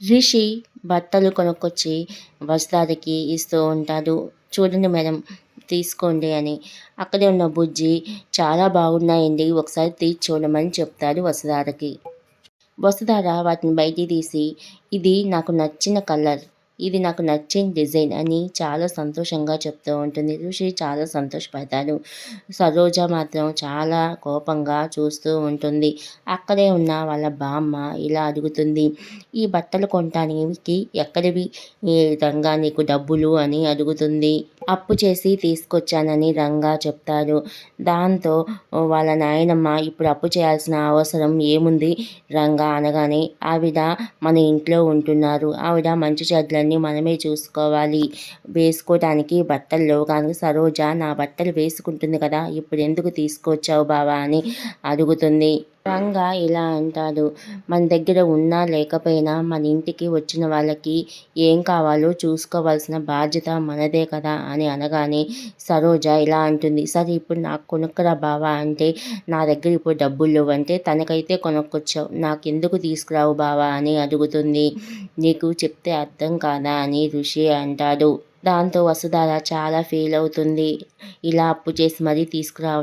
రిషి బట్టలు కొనుక్కొచ్చి వసుధారకి ఇస్తూ ఉంటాడు. చూడండి మేడం తీసుకోండి అని. అక్కడే ఉన్న బుజ్జి చాలా బాగున్నాయండి ఒకసారి తీసి చూడమని చెప్తాడు వసుధారకి వసుధార వాటిని బయటికి తీసి ఇది నాకు నచ్చిన కలర్. ఇది నాకు నచ్చిన డిజైన్ అని చాలా సంతోషంగా చెప్తూ ఉంటుంది. ఋషి చాలా సంతోషపడతాడు. సరోజ మాత్రం చాలా కోపంగా చూస్తూ ఉంటుంది. అక్కడే ఉన్న వాళ్ళ బామ్మ ఇలా అడుగుతుంది. ఈ బట్టలు కొనటానికి ఎక్కడివి? ఈ రంగా నీకు డబ్బులు అని అడుగుతుంది. అప్పు చేసి తీసుకొచ్చానని రంగా చెప్తాడు. దాంతో వాళ్ళ నాయనమ్మ ఇప్పుడు అప్పు చేయాల్సిన అవసరం ఏముంది? రంగా అనగానే ఆవిడ మన ఇంట్లో ఉంటున్నారు. ఆవిడ మంచి చెడ్లన్నీ మనమే చూసుకోవాలి. వేసుకోవడానికి బట్టలు లేవు కానీ సరోజ నా బట్టలు వేసుకుంటుంది కదా ఇప్పుడు ఎందుకు తీసుకొచ్చావు బావా? అని అడుగుతుంది. రంగా ఇలా అంటాడు. మన దగ్గర ఉన్నా లేకపోయినా మన ఇంటికి వచ్చిన వాళ్ళకి ఏం కావాలో చూసుకోవాల్సిన బాధ్యత మనదే కదా అని అనగానే సరోజ ఇలా అంటుంది. సరే ఇప్పుడు నాకు కొనుక్కరా బావా అంటే నా దగ్గర ఇప్పుడు డబ్బులు లేవు అంటే తనకైతే కొనుక్కొచ్చావు. నాకు ఎందుకు తీసుకురావు బావా అని అడుగుతుంది. నీకు చెప్తే అర్థం కాదా అని ఋషి అంటాడు. దాంతో వసుధార చాలా ఫీల్ అవుతుంది. ఇలా అప్పు చేసి మరీ తీసుకురావటం